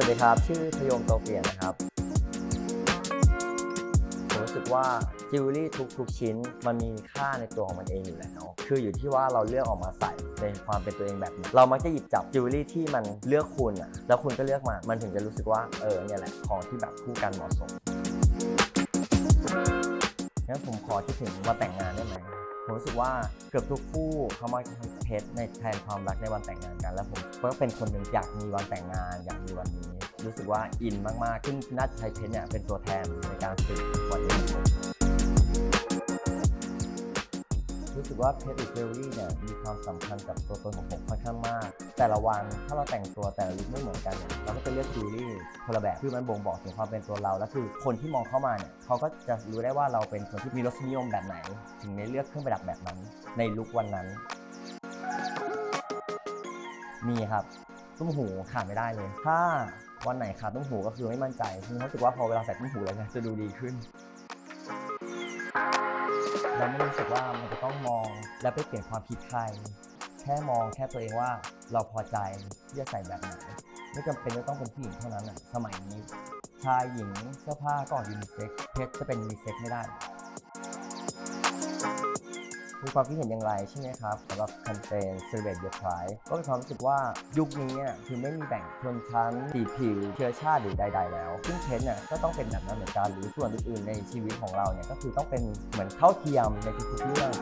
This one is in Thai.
วัสดีครับ ชื่อพยงโตเปลี่ยนนะครับ ผมรู้สึกว่าจิวเวลรี่ทุกทุกชิ้นมันมีค่าในตัวของมันเองอยู่แล้ว คืออยู่ที่ว่าเราเลือกออกมาใส่ในความเป็นตัวเองแบบไหนเรามักจะหยิบจับจิวเวลรี่ที่มันเลือกคุณอะแล้วคุณก็เลือกมา มันถึงจะรู้สึกว่าเออเนี่ยแหละของที่แบบคู่กันเหมาะสมงั้นผมขอคิดถึงวันแต่งงานได้ไหม ผมรู้สึกว่าเกือบทุกคู่เขามาใช้เพชรในแทนความรักในวันแต่งงานกัน แล้วผมก็เป็นคนหนึ่งอยากมีวันแต่งงาน อยากมีวันนี้ รู้สึกว่าอินมากๆซึ่งน่าจะใช้เพชรเนี่ยเป็นตัวแทนในการสื่อวันนี้ สึกว่าเพชรหรือเจวลรี่เนี่ยมีความสำคัญกับตัวตนของผมค่อนข้างมาก แต่ละวันถ้าเราแต่งตัวแต่ละลุคไม่เหมือนกันเนี่ยเราก็จะเลือกจิวเวลรี่คนละแบบคือมันบ่งบอกถึงความเป็นตัวเรา และคือคนที่มองเข้ามาเนี่ยเขาก็จะรู้ได้ว่าเราเป็นคนที่มีรสนิยมแบบไหน ถึงได้เลือกเครื่องประดับแบบนั้น ในลุควันนั้น มีครับตุ้มหูขาดไม่ได้เลย ถ้าวันไหนขาดตุ้มหูก็คือไม่มั่นใจคือรู้สึกว่าพอเวลาใส่ตุ้มหูแล้วเนี่ยจะดูดีขึ้น เราไม่รู้สึกว่ามันจะต้องมองและไปเปลี่ยนความคิดใคร แค่มองแค่ตัวเองว่าเราพอใจที่จะใส่แบบไหนไม่จำเป็นจะต้องเป็นผู้หญิงเท่านั้นอะสมัยนี้ชายหญิงเสื้อผ้าก็ยูนิเซ็กเพชรจะเป็นยูนิเซ็กไม่ได้ มีความคิดเห็นอย่างไรใช่ไหมครับสำหรับแคมเปญ Celebrate Your Pride ก็มีความรู้สึกว่ายุคนี้เนี่ยคือไม่มีแบ่งชนชั้นสีผิว เชื้อชาติหรือใด ๆ แล้ว ซึ่งเทนเนี่ยก็ต้องเป็นแบบนั้นเหมือนกันหรือส่วนอื่นๆในชีวิตของเราเนี่ยก็คือต้องเป็นเหมือนเท่าเทียมในทุกๆเรื่อง